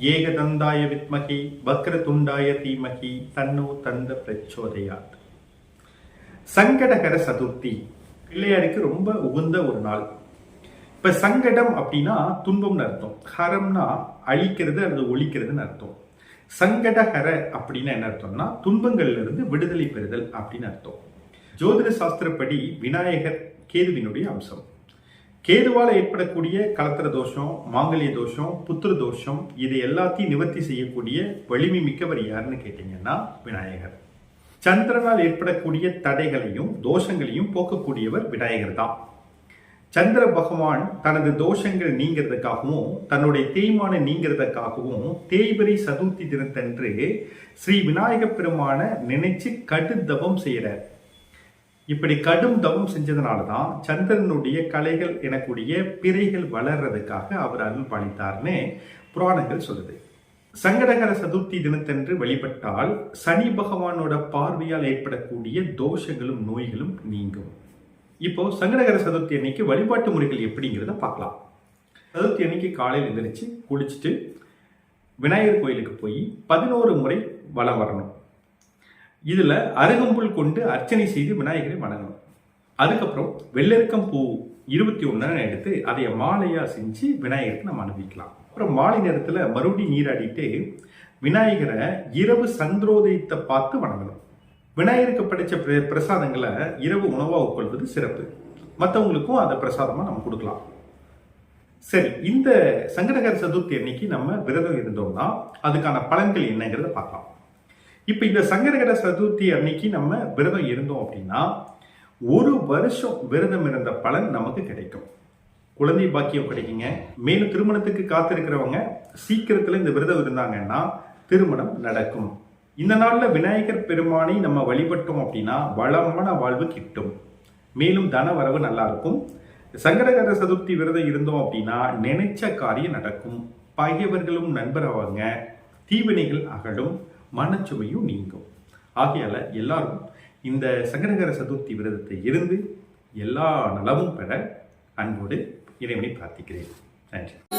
ஏகதந்தாய வித்மகி வக்ரதுண்டாய தீமகி தன்னோ தந்த பிரச்சோதயாத். சங்கடகர சதுர்த்தி. பிள்ளையாருக்கு ரொம்ப உகுந்த ஒரு நாள். இப்ப சங்கடம் அப்படின்னா துன்பம்னு அர்த்தம். ஹரம்னா அழிக்கிறது அல்லது ஒழிக்கிறதுன்னு அர்த்தம். சங்கடஹர அப்படின்னா என்ன அர்த்தம்னா துன்பங்கள்ல இருந்து விடுதலை பெறுதல் அப்படின்னு அர்த்தம். ஜோதிட சாஸ்திரப்படி விநாயகர் கேதுவினுடைய அம்சம். கேதுவால் ஏற்படக்கூடிய கலத்திர தோஷம் மாங்கல்ய தோஷம் புத்திர தோஷம் இது எல்லாத்தையும் நிவர்த்தி செய்யக்கூடிய வலிமை மிக்கவர் யாருன்னு கேட்டீங்கன்னா விநாயகர். சந்திரனால் ஏற்படக்கூடிய தடைகளையும் தோஷங்களையும் போக்கக்கூடியவர் விநாயகர் தான். சந்திர பகவான் தனது தோஷங்கள் நீங்கிறதுக்காகவும் தன்னுடைய தேய்மான நீங்கிறதுக்காகவும் தேய்பிரை சதுர்த்தி தினத்தன்று ஸ்ரீ விநாயகப் பெருமான நினைச்சு கடுதவம் செய்கிறார் இப்படி கடும் தவம் செஞ்சதுனால தான் சந்திரனுடைய கலைகள் எனக்கூடிய பிறைகள் வளர்றதுக்காக அவர் அருள் பாலித்தார்னு புராணங்கள் சொல்லுது. சங்கடகர சதுர்த்தி தினத்தன்று வழிபட்டால் சனி பகவானோட பார்வையால் ஏற்படக்கூடிய தோஷங்களும் நோய்களும் நீங்கும். இப்போ சங்கடகர சதுர்த்தி அன்னைக்கு வழிபாட்டு முறைகள் எப்படிங்கிறத பார்க்கலாம். சதுர்த்தி அன்னைக்கு காலையில் எழுந்திரிச்சு குளிச்சுட்டு விநாயகர் கோயிலுக்கு போய் பதினோரு முறை வலம் வரணும். இதில் அருகம்புல் கொண்டு அர்ச்சனை செய்து விநாயகரை வணங்கணும். அதுக்கப்புறம் வெள்ளெருக்கம் பூ இருபத்தி ஒன்று எடுத்து அதை மாலையாக செஞ்சு விநாயகருக்கு நம்ம அனுப்பிக்கலாம். அப்புறம் மாலை நேரத்தில் மறுபடியும் நீராடிட்டு விநாயகரை இரவு சந்திரோதயத்தை பார்த்து வணங்கணும். விநாயகருக்கு படைத்த பிர- பிரசாதங்களை இரவு உணவாக உட்கொள்வது சிறப்பு. மற்றவங்களுக்கும் அதை பிரசாதமாக நம்ம கொடுக்கலாம். சரி இந்த சங்கடகர சதுர்த்தி அன்னைக்கு நம்ம விரதம் இருந்தோம்னா அதுக்கான பலன்கள் என்னங்கிறத பார்க்கலாம். இப்போ இந்த சங்கரகர சதுர்த்தி அன்னைக்கு நம்ம விரதம் இருந்தோம் அப்படின்னா ஒரு வருஷம் விரதம் இருந்த பலன் நமக்கு கிடைக்கும். குழந்தை பாக்கியம் கிடைக்குங்க. மேலும் திருமணத்துக்கு காத்திருக்கிறவங்க சீக்கிரத்தில் இந்த விரதம் இருந்தாங்கன்னா திருமணம் நடக்கும். இந்த நாளில் விநாயகர் பெருமானை நம்ம வழிபட்டோம் அப்படின்னா வளமான வாழ்வு கிட்டும். மேலும் தன வரவு நல்லா இருக்கும். சங்கடகர சதுர்த்தி விரதம் இருந்தோம் அப்படின்னா நினைச்ச காரியம் நடக்கும். பகைவர்களும் நண்பராவாங்க. தீவினைகள் அகலும். மனச்சுமையும் நீங்கும். ஆகையால எல்லாரும் இந்த சங்கடகர சதுர்த்தி விரதத்தை இருந்து எல்லா நலமும் பெற அன்போடு இறைவனை பிரார்த்திக்கிறேன். நன்றி.